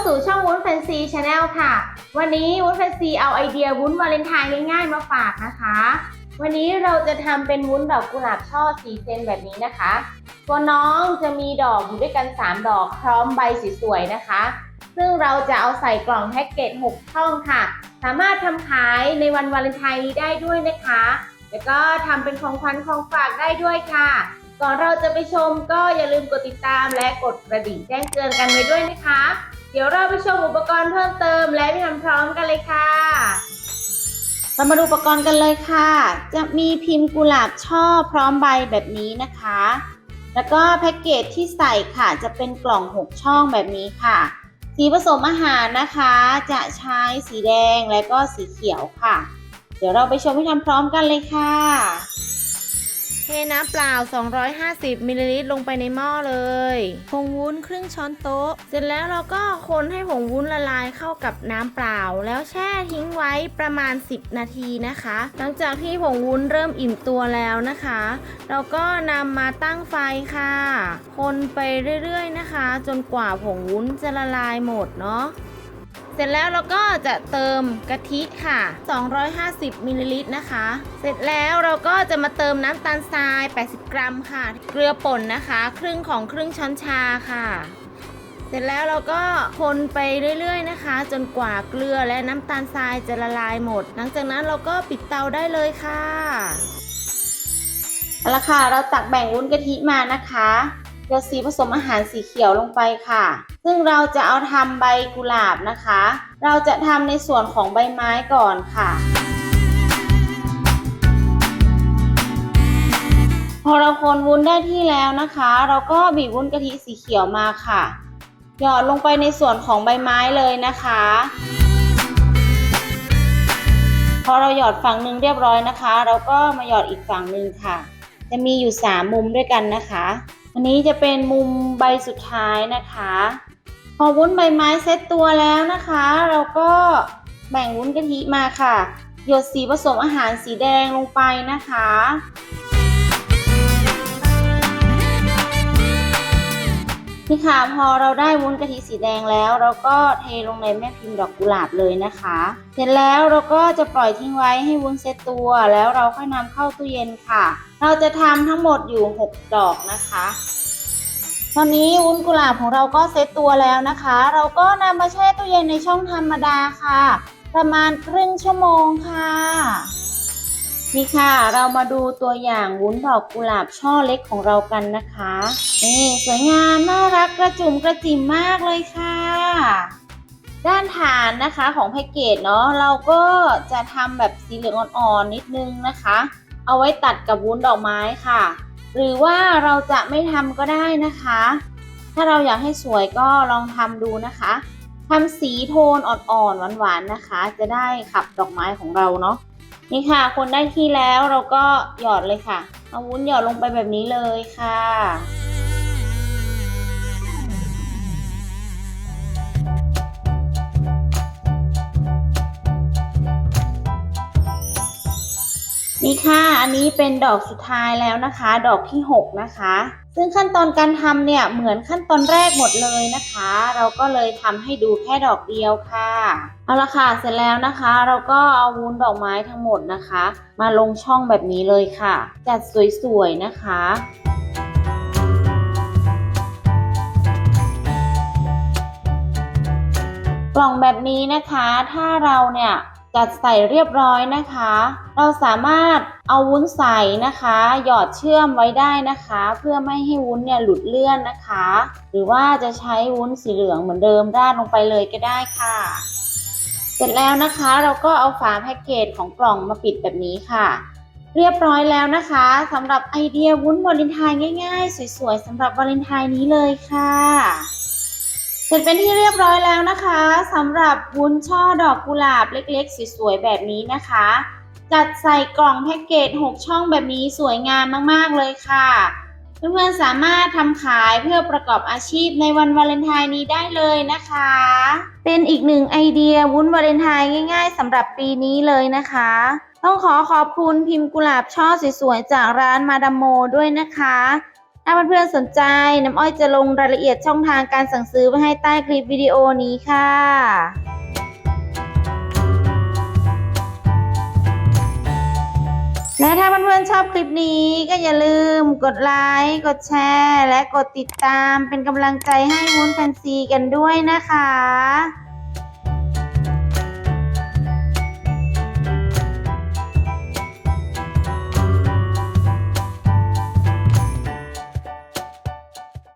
เข้าสู่ช่องวุ้นแฟนซีชาแนลค่ะ วันนี้วุ้นแฟนซีเอาไอเดียวุ้นวาเลนไทน์ง่ายๆมาฝากนะคะ วันนี้เราจะทำเป็นวุ้นดอกกุหลาบช่อสีเซนแบบนี้นะคะ ตัวน้องจะมีดอกอยู่ด้วยกัน 3 ดอกพร้อมใบสวยๆนะคะ ซึ่งเราจะเอาใส่กล่องแพ็กเกจ6ช่องค่ะ สามารถทำขายในวันวาเลนไทน์นี้ได้ด้วยนะคะ แล้วก็ทำเป็นของขวัญของฝากได้ด้วยค่ะก่อนเราจะไปชมก็อย่าลืมกดติดตามและกดกระดิ่งแจ้งเตือนกันไว้ด้วยนะคะ เดี๋ยวเราไปชมอุปกรณ์เพิ่มเติมและไปทำพร้อมกันเลยค่ะ เรามาดูอุปกรณ์กันเลยค่ะ จะมีพิมพ์กุหลาบช่อพร้อมใบแบบนี้นะคะ แล้วก็แพ็กเกจที่ใส่ค่ะจะเป็นกล่อง 6 ช่องแบบนี้ค่ะ สีผสมอาหารนะคะจะใช้สีแดงและก็สีเขียวค่ะ เดี๋ยวเราไปชมที่ทำพร้อมกันเลยค่ะ น้ำเปล่า 250มิลลิลิตรลงไปในหม้อเลยผงวุ้นครึ่งช้อนโต๊ะ เสร็จแล้วเราก็คนให้ผงวุ้นละลายเข้ากับน้ำเปล่า แล้วแช่ทิ้งไว้ประมาณ 10 นาทีนะคะ หลังจากที่ผงวุ้นเริ่มอิ่มตัวแล้วนะคะ เราก็นำมาตั้งไฟค่ะ คนไปเรื่อยๆนะคะ จนกว่าผงวุ้นจะละลายหมดเนาะ เสร็จแล้วเราก็จะเติมกะทิค่ะ 250มิลลิลิตรนะคะ เสร็จแล้วเราก็จะมาเติมน้ำตาลทราย 80 กรัมค่ะ เกลือป่นนะคะ ครึ่งของครึ่งช้อนชาค่ะ เสร็จแล้วเราก็คนไปเรื่อยๆนะคะ จนกว่าเกลือและน้ำตาลทรายจะละลายหมด หลังจากนั้นเราก็ปิดเตาได้เลยค่ะเอาละค่ะ เราตักแบ่งวุ้นกะทิมานะคะ เกลือสีผสมอาหารสีเขียวลงไปค่ะ ซึ่งเราจะเอาทำใบกุหลาบนะคะ เราจะทำในส่วนของใบไม้ก่อนค่ะพอเราคนวุ้นได้ที่แล้วนะคะ เราก็บีบวุ้นกะทิสีเขียวมาค่ะ หยอดลงไปในส่วนของใบไม้เลยนะคะ พอเราหยอดฝั่งหนึ่งเรียบร้อยนะคะ เราก็มาหยอดอีกฝั่งหนึ่งค่ะ จะมีอยู่สามมุมด้วยกันนะคะ อันนี้จะเป็นมุมใบสุดท้ายนะคะ พอวุ้นใบไม้เซตตัวแล้วนะคะ เราก็แบ่งวุ้นกะทิมาค่ะ หยดสีผสมอาหารสีแดงลงไปนะคะ นี่ค่ะพอเราได้วุ้นกะทิสีแดงแล้ว เราก็เทลงในแม่พิมพ์ดอกกุหลาบเลยนะคะ เสร็จแล้วเราก็จะปล่อยทิ้งไว้ให้วุ้นเซตตัว แล้วเราค่อยนำเข้าตู้เย็นค่ะ เราจะทำทั้งหมดอยู่ 6 ดอกนะคะ ตอนนี้วุ้นกุหลาบของเราก็เซตตัวแล้วนะคะ เราก็นำมาแช่ตู้เย็นในช่องธรรมดาค่ะ ประมาณครึ่งชั่วโมงค่ะ นี่ค่ะ เรามาดูตัวอย่างวุ้นดอกกุหลาบช่อเล็กของเรากันนะคะ นี่สวยงามน่ารักกระจุ่มกระจิ๋มมากเลยค่ะ ด้านฐานนะคะของแพ็กเกจเนาะเราก็จะทำแบบสีเหลืองอ่อนๆนิดนึงนะคะ เอาไว้ตัดกับวุ้นดอกไม้ค่ะ หรือว่าเราจะไม่ทำก็ได้นะคะ ถ้าเราอยากให้สวยก็ลองทำดูนะคะทำสีโทนอ่อนๆหวานๆนะคะ จะได้ขับดอกไม้ของเราเนาะ นี่ค่ะ คนได้ที่แล้วเราก็หยอดเลยค่ะ เอาวุ้นหยอดลงไปแบบนี้เลยค่ะ นี่ค่ะ อันนี้เป็นดอกสุดท้ายแล้วนะคะ ดอกที่ 6 นะคะ ซึ่งขั้นตอนการทำเนี่ยเหมือนขั้นตอนแรกหมดเลยนะคะ เราก็เลยทำให้ดูแค่ดอกเดียวค่ะ เอาละค่ะเสร็จแล้วนะคะ เราก็เอาวุ้นดอกไม้ทั้งหมดนะคะ มาลงช่องแบบนี้เลยค่ะ จัดสวยๆนะคะกล่องแบบนี้นะคะ ถ้าเราเนี่ย จัดใส่เรียบร้อยนะคะ เราสามารถเอาวุ้นใส่นะคะ หยอดเชื่อมไว้ได้นะคะ เพื่อไม่ให้วุ้นเนี่ยหลุดเลื่อนนะคะ หรือว่าจะใช้วุ้นสีเหลืองเหมือนเดิมราดลงไปเลยก็ได้ค่ะ เสร็จแล้วนะคะเราก็เอาฝาแพ็กเกจของกล่องมาปิดแบบนี้ค่ะ เรียบร้อยแล้วนะคะสำหรับไอเดียวุ้นวาเลนไทน์ง่าย ๆ สวยๆสำหรับวาเลนไทน์นี้เลยค่ะ สร็จเป็นที่เรียบร้อยแล้วนะคะสำหรับวุ้นช่อดอกกุหลาบเล็กๆสวยๆแบบนี้นะคะ จัดใส่กล่องแพ็กเกจ 6 ช่องแบบนี้สวยงามมากๆเลยค่ะ เพื่อนๆสามารถทำขายเพื่อประกอบอาชีพในวันวาเลนไทน์นี้ได้เลยนะคะ เป็นอีกหนึ่งไอเดียวุ้นวาเลนไทน์ง่าย ๆสำหรับปีนี้เลยนะคะ ต้องขอขอบคุณพิมพ์กุหลาบช่อสวยๆจากร้านมาดามโมด้วยนะคะ ถ้าเพื่อนๆสนใจน้ำอ้อยจะลงรายละเอียดช่องทางการสั่งซื้อไว้ให้ใต้คลิปวิดีโอนี้ค่ะและถ้าเพื่อนๆชอบคลิปนี้ก็อย่าลืมกดไลค์กดแชร์ และกดติดตามเป็นกำลังใจให้วุ้นแฟนซีกันด้วยนะคะ